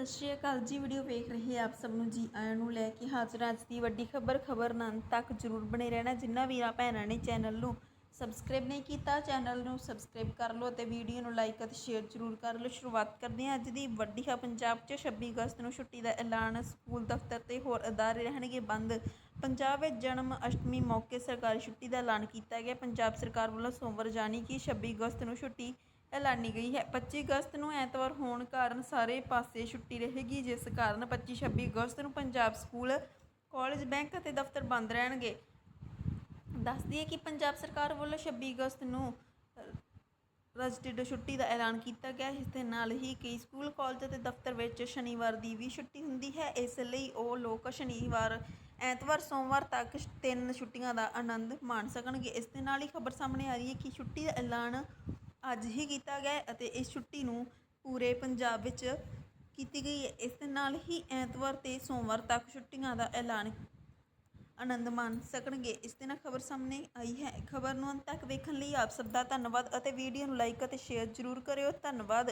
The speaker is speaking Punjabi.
ਸਤਿ ਸ਼੍ਰੀ ਅਕਾਲ ਜੀ, ਵੀਡੀਓ ਵੇਖ ਰਹੇ ਆਪ ਸਭ ਨੂੰ ਜੀ, ਆਇਆਂ ਨੂੰ ਲੈ ਕੇ ਹਾਜ਼ਰ ਅੱਜ ਦੀ ਵੱਡੀ ਖਬਰ ਖਬਰ ਨਾਲ ਤੱਕ ਜਰੂਰ ਬਣੇ ਰਹਿਣਾ, ਜਿੰਨਾ ਵੀਰਾਂ ਭੈਣਾਂ ਨੇ ਚੈਨਲ ਨੂੰ ਸਬਸਕ੍ਰਾਈਬ ਨਹੀਂ ਕੀਤਾ, ਚੈਨਲ ਨੂੰ ਸਬਸਕ੍ਰਾਈਬ ਕਰ ਲਓ ਅਤੇ ਵੀਡੀਓ ਨੂੰ ਲਾਈਕ ਅਤੇ ਸ਼ੇਅਰ ਜਰੂਰ ਕਰ ਲਓ। ਸ਼ੁਰੂਆਤ ਕਰਦੇ ਹਾਂ ਅੱਜ ਦੀ ਵੱਡੀ ਖਬਰ, ਪੰਜਾਬ 'ਚ 26 ਅਗਸਤ ਨੂੰ ਛੁੱਟੀ ਦਾ ਐਲਾਨ, ਸਕੂਲ ਦਫ਼ਤਰ ਤੇ ਹੋਰ ਅਦਾਰੇ ਰਹਿਣਗੇ ਬੰਦ। ਪੰਜਾਬ ਵਿੱਚ ਜਨਮ ਅਸ਼ਟਮੀ ਮੌਕੇ ਸਰਕਾਰੀ ਛੁੱਟੀ ਦਾ ਐਲਾਨ ਕੀਤਾ ਗਿਆ। ਪੰਜਾਬ ਸਰਕਾਰ ਵੱਲੋਂ ਸੋਮਵਾਰ ਜਾਣੀ ਕਿ 26 ਅਗਸਤ ਨੂੰ ਛੁੱਟੀ ਐਲਾਨੀ ਗਈ ਹੈ। 25 ਅਗਸਤ ਨੂੰ ਐਤਵਾਰ ਹੋਣ ਕਾਰਨ ਸਾਰੇ ਪਾਸੇ ਛੁੱਟੀ ਰਹੇਗੀ। ਜਿਸ ਕਾਰਨ 25 26 ਅਗਸਤ ਨੂੰ ਪੰਜਾਬ ਸਕੂਲ, ਕਾਲਜ, ਬੈਂਕ ਅਤੇ ਦਫ਼ਤਰ ਬੰਦ ਰਹਿਣਗੇ। ਦੱਸ ਦਈਏ ਕਿ ਪੰਜਾਬ ਸਰਕਾਰ ਵੱਲੋਂ 26 ਅਗਸਤ ਨੂੰ ਰਜਿਸਟਰਡ ਛੁੱਟੀ ਦਾ ਐਲਾਨ ਕੀਤਾ ਗਿਆ। ਇਸ ਦੇ ਨਾਲ ਹੀ ਕਈ ਸਕੂਲ, ਕਾਲਜ ਅਤੇ ਦਫ਼ਤਰ ਵਿੱਚ ਸ਼ਨੀਵਾਰ ਦੀ ਵੀ ਛੁੱਟੀ ਹੁੰਦੀ ਹੈ। ਇਸ ਲਈ ਉਹ ਲੋਕ ਸ਼ਨੀਵਾਰ, ਐਤਵਾਰ, ਸੋਮਵਾਰ ਤੱਕ ਤਿੰਨ ਛੁੱਟੀਆਂ ਦਾ ਆਨੰਦ ਮਾਣ ਸਕਣਗੇ। ਇਸ ਦੇ ਨਾਲ ਹੀ ਖਬਰ ਸਾਹਮਣੇ ਆ ਰਹੀ ਹੈ ਕਿ ਛੁੱਟੀ ਦਾ ਐਲਾਨ ਅੱਜ ਹੀ ਕੀਤਾ ਗਿਆ ਅਤੇ ਇਸ ਛੁੱਟੀ ਨੂੰ ਪੂਰੇ ਪੰਜਾਬ ਵਿੱਚ ਕੀਤੀ ਗਈ ਹੈ। ਇਸ ਦੇ ਨਾਲ ਹੀ ਐਤਵਾਰ ਤੇ ਸੋਮਵਾਰ ਤੱਕ ਛੁੱਟੀਆਂ ਦਾ ਐਲਾਨ ਆਨੰਦ ਮਾਣ ਸਕਣਗੇ। ਇਸ ਦੇ ਨਾਲ ਖਬਰ ਸਾਹਮਣੇ ਆਈ ਹੈ। ਖਬਰ ਨੂੰ ਅੰਤ ਤੱਕ ਵੇਖਣ ਲਈ ਆਪ ਸਭ ਦਾ ਧੰਨਵਾਦ ਅਤੇ ਵੀਡੀਓ ਨੂੰ ਲਾਈਕ ਅਤੇ ਸ਼ੇਅਰ ਜ਼ਰੂਰ ਕਰਿਓ। ਧੰਨਵਾਦ।